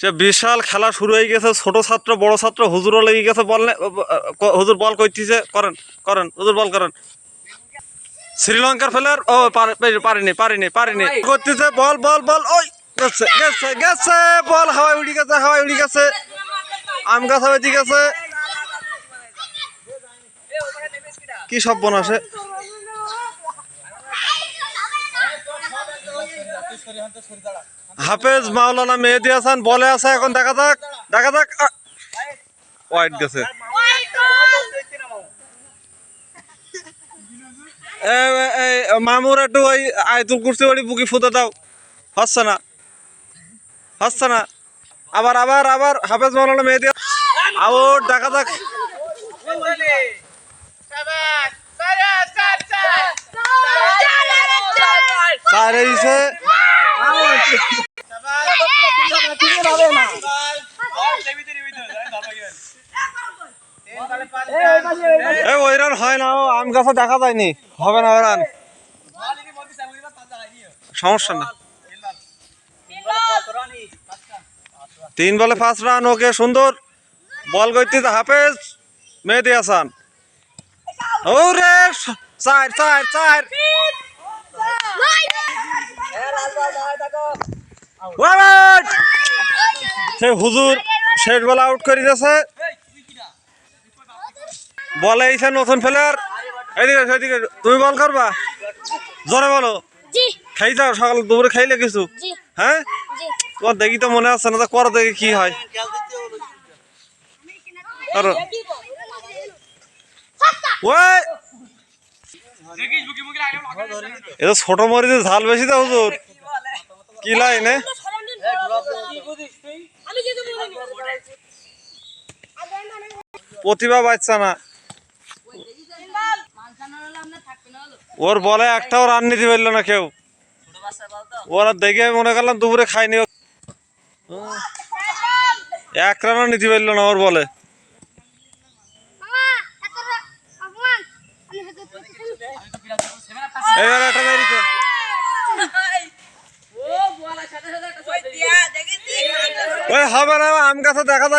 সে বিশাল খেলা শুরু হয়ে গেছে ছোট ছাত্র বড় ছাত্র হুজুরও লেগে গেছে বল হুজুর বল কইতেছে করেন করেন হুজুর বল করেন শ্রীলঙ্কার ফেলার ও পারে- পারে- পারেনি পারেনি পারেনি করতেছে বল বল বল ওই গেছে গেছে গেছে বল হাওয়ায় উড়ি গেছে হাওয়ায় উড়ি গেছে আম গাছ হাওয়ায় ঠিক আছে কি সব বনাসে হাফেজ মাওলানা মেহেদি হাসান বলে আছে এখন দেখা যাক দেখা যাক আ! ওয়াইড গেছে মামুর একটু ওই আয়তুল কুর্সি ওই বুকি ফুতে দাও হচ্ছে না হচ্ছে না আবার আবার আবার হাফেজ মাওলানা মেহেদি আউট দেখা যাক চার ওই রান হয় না ও আম গাছে দেখা যায়নি। হবে না রান সমস্যা না। তিন বলে পাঁচ রান ওকে সুন্দর। বল করতে হাফেজ। মেহেদি হাসান। ও রে চার চার। চার সে হুজুর। শেষ বল আউট করে দিয়েছে। বলে এইছে নতুন প্লেয়ার এদিকে এসো, এদিকে তুমি বল করবা। জোরে বলো। খাই যাও সকাল দুপুরে খাইলে কিছু? হ্যাঁ? তোমার দেখি তো মনে আছে না তো করো দেখি কি হয়। এটা ছোট মরিচে ঝাল বেশি তো হুজুর। কি লাইনে প্রতিভা বাচ্চা না। ওর বলে একটাও রান নিতে পারল না কেউ। ওরা দেখে মনে করলাম দুপুরে খাইনি। এক রানও নিতে পারল না ওর বলে। এবার একটা ওই হবে না আম গাছে দেখা যায়।